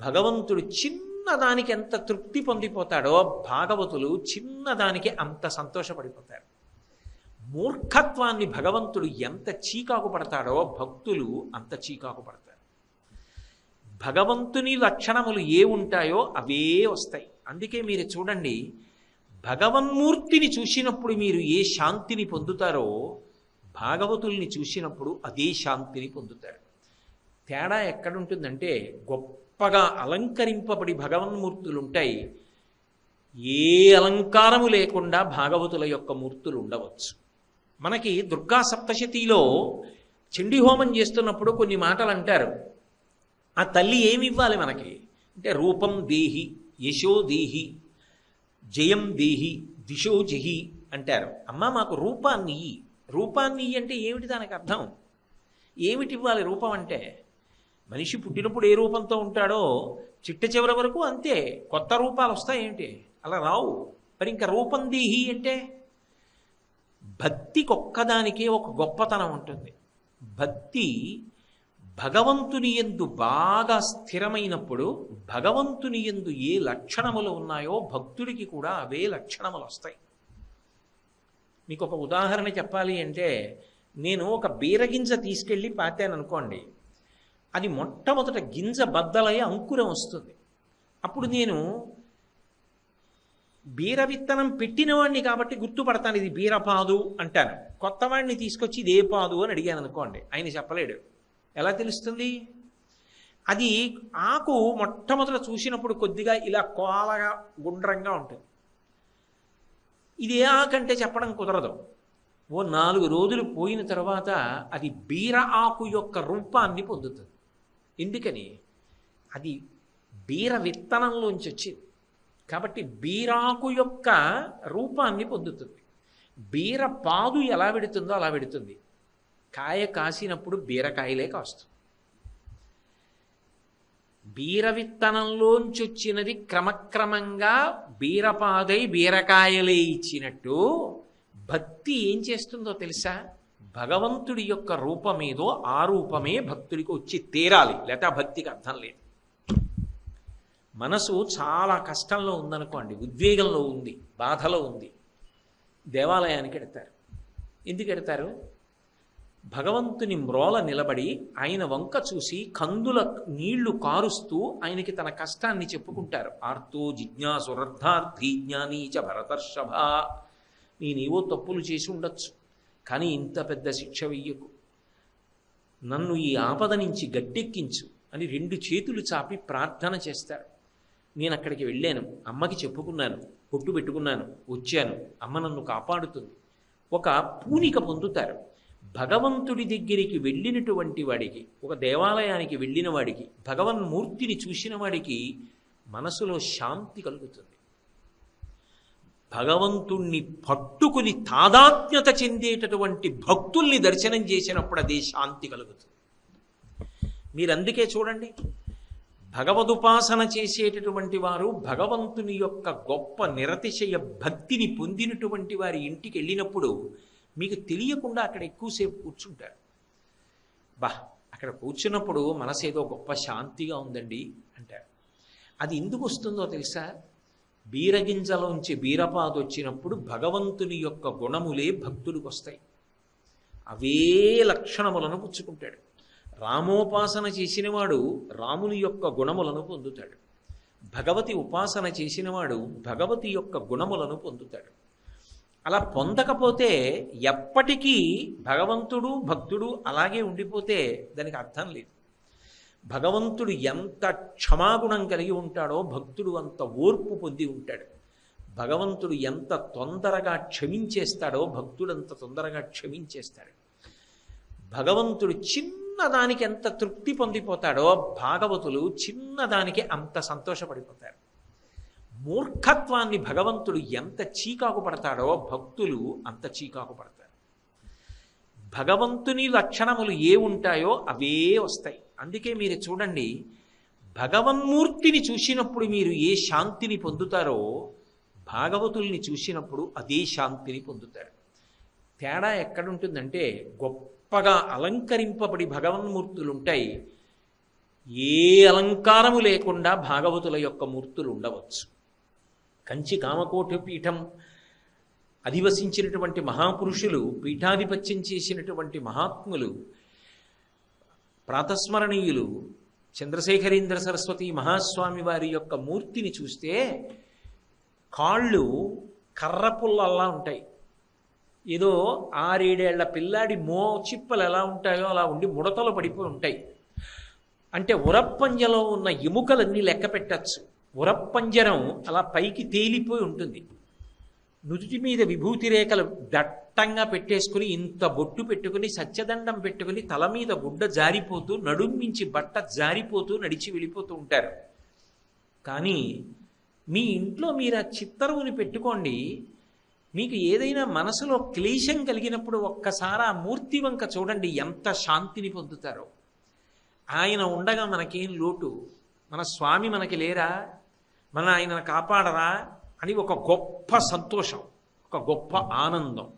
భగవంతుడు చిన్నదానికి ఎంత తృప్తి పొందిపోతాడో భాగవతులు చిన్నదానికి అంత సంతోషపడిపోతారు. మూర్ఖత్వాన్ని భగవంతుడు ఎంత చీకాకు పడతాడో భక్తులు అంత చీకాకు పడతారు. భగవంతుని లక్షణములు ఏ ఉంటాయో అవే వస్తాయి. అందుకే మీరు చూడండి భగవన్మూర్తిని చూసినప్పుడు మీరు ఏ శాంతిని పొందుతారో భాగవతుల్ని చూసినప్పుడు అదే శాంతిని పొందుతారు. తేడా ఎక్కడుంటుందంటే గొప్పగా అలంకరింపబడి భగవన్మూర్తులు ఉంటాయి ఏ అలంకారము లేకుండా భాగవతుల యొక్క మూర్తులు ఉండవచ్చు మనకి దుర్గా సప్తశతిలో చండీహోమం చేస్తున్నప్పుడు కొన్ని మాటలు అంటారు ఆ తల్లి ఏమి ఇవ్వాలి మనకి? అంటే రూపం దేహి యశో దేహి జయం దేహి దిశో జహి అంటారు. అమ్మ మాకు రూపాన్ని రూపాన్ని అంటే ఏమిటి దానికి అర్థం? ఏమిటి ఇవ్వాలి రూపం అంటే? మనిషి పుట్టినప్పుడు ఏ రూపంతో ఉంటాడో చిట్ట చివరి వరకు అంతే. కొత్త రూపాలు వస్తాయేంటి అలా రావు. మరి ఇంకా రూపం దీహి అంటే? భక్తికి ఒక్కదానికే ఒక గొప్పతనం ఉంటుంది. భక్తి భగవంతుని ఎందు బాగా స్థిరమైనప్పుడు భగవంతుని ఎందు ఏ లక్షణములు ఉన్నాయో భక్తుడికి కూడా అవే లక్షణములు వస్తాయి. మీకు ఒక ఉదాహరణ చెప్పాలి అంటే నేను ఒక బీరగింజ తీసుకెళ్ళి పాతాను అనుకోండి అది మొట్టమొదట గింజ బద్దలై అంకురం వస్తుంది. అప్పుడు నేను బీర విత్తనం పెట్టినవాడిని కాబట్టి గుర్తుపడతాను ఇది బీరపాదు అంటాను. కొత్తవాడిని తీసుకొచ్చి ఇదే పాదు అని అడిగాను అనుకోండి ఆయన చెప్పలేడు. ఎలా తెలుస్తుంది? అది ఆకు మొట్టమొదట చూసినప్పుడు కొద్దిగా ఇలా కోలగా గుండ్రంగా ఉంటుంది. ఇది ఏ ఆకంటే చెప్పడం కుదరదు. ఓ నాలుగు రోజులు పోయిన తర్వాత అది బీర ఆకు యొక్క రూపాన్ని పొందుతుంది. ఎందుకని అది బీర విత్తనంలోంచి వచ్చింది. కాబట్టి బీరాకు యొక్క రూపాన్ని పొందుతుంది. బీర పాదు ఎలా పెడుతుందో అలా పెడుతుంది. కాయ కాసినప్పుడు బీరకాయలే కాస్తుంది. బీర విత్తనంలోంచి వచ్చినది క్రమక్రమంగా బీరపాదై బీరకాయలే ఇచ్చినట్టు భక్తి ఏం చేస్తుందో తెలుసా? భగవంతుడి యొక్క రూపమేదో ఆ రూపమే భక్తుడికి వచ్చి తీరాలి. లేకపోతే ఆ భక్తికి అర్థం లేదు. మనసు చాలా కష్టంలో ఉందనుకోండి ఉద్వేగంలో ఉంది బాధలో ఉంది. దేవాలయానికి ఎడతారు ఎందుకు ఎడతారు భగవంతుని మ్రోల నిలబడి ఆయన వంక చూసి కందుల నీళ్ళు కారుస్తూ ఆయనకి తన కష్టాన్ని చెప్పుకుంటారు. ఆర్తో జిజ్ఞాసురర్థార్థి జ్ఞానీ చ భరతర్షభ. నేనేవో తప్పులు చేసి ఉండొచ్చు. కానీ ఇంత పెద్ద శిక్ష వెయ్యకు. నన్ను ఈ ఆపద నుంచి గట్టెక్కించు అని రెండు చేతులు చాపి ప్రార్థన చేస్తారు నేను అక్కడికి వెళ్ళాను. అమ్మకి చెప్పుకున్నాను. పొట్టు పెట్టుకున్నాను. వచ్చాను. అమ్మ నన్ను కాపాడుతుంది. ఒక పూనిక పొందుతారు. భగవంతుడి దగ్గరికి వెళ్ళినటువంటి వాడికి ఒక దేవాలయానికి వెళ్ళిన వాడికి భగవన్మూర్తిని చూసిన వాడికి మనసులో శాంతి కలుగుతుంది. భగవంతుణ్ణి పట్టుకుని తాదాత్మ్యత చెందేటటువంటి భక్తుల్ని దర్శనం చేసినప్పుడు అదే శాంతి కలుగుతుంది. మీరు అందుకే చూడండి భగవదుపాసన చేసేటటువంటి వారు భగవంతుని యొక్క గొప్ప నిరతిశయ భక్తిని పొందినటువంటి వారి ఇంటికి వెళ్ళినప్పుడు మీకు తెలియకుండా అక్కడ ఎక్కువసేపు కూర్చుంటారు. బా అక్కడ కూర్చున్నప్పుడు మనసు ఏదో గొప్ప శాంతిగా ఉందండి అంటారు. అది ఎందుకు వస్తుందో తెలుసా? బీరగింజలోంచి బీరపాదు వచ్చినప్పుడు భగవంతుని యొక్క గుణములే భక్తులకు వస్తాయి అవే లక్షణములను పుచ్చుకుంటాడు. రామోపాసన చేసినవాడు రాముని యొక్క గుణములను పొందుతాడు. భగవతి ఉపాసన చేసినవాడు భగవతి యొక్క గుణములను పొందుతాడు. అలా పొందకపోతే ఎప్పటికీ భగవంతుడు భక్తుడు అలాగే ఉండిపోతే దానికి అర్థం లేదు. భగవంతుడు ఎంత క్షమాగుణం కలిగి ఉంటాడో భక్తుడు అంత ఓర్పు పొంది ఉంటాడు. భగవంతుడు ఎంత తొందరగా క్షమించేస్తాడో భక్తుడు అంత తొందరగా క్షమించేస్తాడు. భగవంతుడు చిన్నదానికి ఎంత తృప్తి పొందిపోతాడో భాగవతులు చిన్నదానికి అంత సంతోషపడిపోతారు. మూర్ఖత్వాన్ని భగవంతుడు ఎంత చీకాకు పడతాడో భక్తులు అంత చీకాకు పడతారు. భగవంతుని లక్షణములు ఏ ఉంటాయో అవే వస్తాయి. అందుకే మీరు చూడండి భగవన్మూర్తిని చూసినప్పుడు మీరు ఏ శాంతిని పొందుతారో భాగవతుల్ని చూసినప్పుడు అదే శాంతిని పొందుతారు. తేడా ఎక్కడుంటుందంటే గొప్పగా అలంకరింపబడి భగవన్మూర్తులు ఉంటాయి ఏ అలంకారము లేకుండా భాగవతుల యొక్క మూర్తులు ఉండవచ్చు కంచి కామకోటి పీఠం అధివసించినటువంటి మహాపురుషులు పీఠాధిపత్యం చేసినటువంటి మహాత్ములు ప్రాతస్మరణీయులు చంద్రశేఖరేంద్ర సరస్వతి మహాస్వామి వారి యొక్క మూర్తిని చూస్తే కాళ్ళు కర్రపుల్లల్లా ఉంటాయి. ఏదో ఆరేడేళ్ళ పిల్లాడి మో చిప్పలు ఎలా ఉంటాయో అలా ఉండి ముడతలు పడిపోయి ఉంటాయి. అంటే ఉరప్పంజలో ఉన్న ఎముకలన్నీ లెక్క పెట్టచ్చు. ఉరప్పంజరం అలా పైకి తేలిపోయి ఉంటుంది. నుదుటి మీద విభూతి రేఖలు దట్టంగా పెట్టేసుకుని ఇంత బొట్టు పెట్టుకుని సత్యదండం పెట్టుకుని తల మీద గుడ్డ జారిపోతూ నడుమించి బట్ట జారిపోతూ నడిచి వెళ్ళిపోతూ ఉంటారు. కానీ మీ ఇంట్లో మీరు ఆ చిత్తరువుని పెట్టుకోండి. మీకు ఏదైనా మనసులో క్లేశం కలిగినప్పుడు ఒక్కసారి ఆ మూర్తి వంక చూడండి ఎంత శాంతిని పొందుతారో. ఆయన ఉండగా మనకేం లోటు? మన స్వామి మనకి లేరా? మన ఆయన కాపాడరా? అని ఒక గొప్ప సంతోషం ఒక గొప్ప ఆనందం.